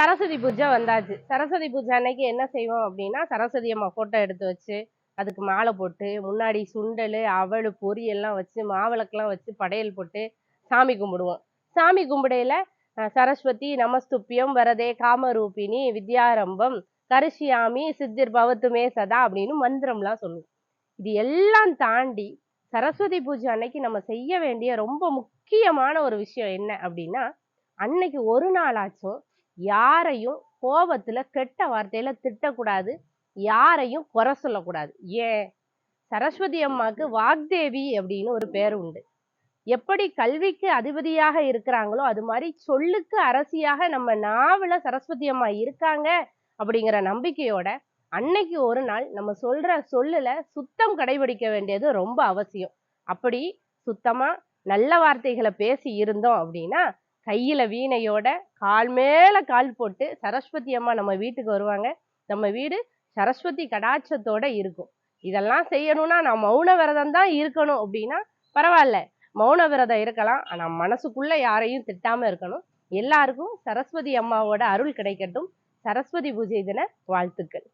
சரஸ்வதி பூஜை வந்தாச்சு. சரஸ்வதி பூஜை அன்னைக்கு என்ன செய்வோம் அப்படின்னா சரஸ்வதி அம்மா ஃபோட்டோ எடுத்து வச்சு அதுக்கு மாலை போட்டு முன்னாடி சுண்டல் அவள் பொரியெல்லாம் வச்சு மாவிளக்கெல்லாம் வச்சு படையல் போட்டு சாமி கும்பிடுவோம். சாமி கும்பிடையில சரஸ்வதி நமஸ்துப்பியம் வரதே காமரூபிணி வித்யாரம்பம் கரிசியாமி சித்திர் பவத்துமே சதா அப்படின்னு மந்திரம்லாம் சொல்லுவோம். இது எல்லாம் தாண்டி சரஸ்வதி பூஜை அன்னைக்கு நம்ம செய்ய வேண்டிய ரொம்ப முக்கியமான ஒரு விஷயம் என்ன அப்படின்னா அன்னைக்கு ஒரு நாளாச்சும் யாரையும் கோபத்துல கெட்ட வார்த்தையில திட்டக்கூடாது யாரையும் குறை சொல்லக்கூடாது. ஏன் சரஸ்வதி அம்மாவுக்கு வாக்தேவி அப்படின்னு ஒரு பேர் உண்டு. எப்படி கல்விக்கு அதிபதியாக இருக்கிறாங்களோ அது மாதிரி சொல்லுக்கு அரசியாக நம்ம நாவல சரஸ்வதி அம்மா இருக்காங்க அப்படிங்கிற நம்பிக்கையோட அன்னைக்கு ஒரு நாள் நம்ம சொல்ற சொல்லுல சுத்தம் கடைபிடிக்க வேண்டியது ரொம்ப அவசியம். அப்படி சுத்தமா நல்ல வார்த்தைகளை பேசி இருந்தோம் அப்படின்னா கையில் வீணையோட கால் மேலே கால் போட்டு சரஸ்வதி அம்மா நம்ம வீட்டுக்கு வருவாங்க. நம்ம வீடு சரஸ்வதி கடாட்சத்தோட இருக்கும். இதெல்லாம் செய்யணும்னா நான் மௌன விரதம் தான் இருக்கணும் அப்படின்னா பரவாயில்ல. மௌன விரதம் இருக்கலாம். ஆனால் மனசுக்குள்ளே யாரையும் திட்டாமல் இருக்கணும். எல்லாருக்கும் சரஸ்வதி அம்மாவோட அருள் கிடைக்கட்டும். சரஸ்வதி பூஜை தின வாழ்த்துக்கள்.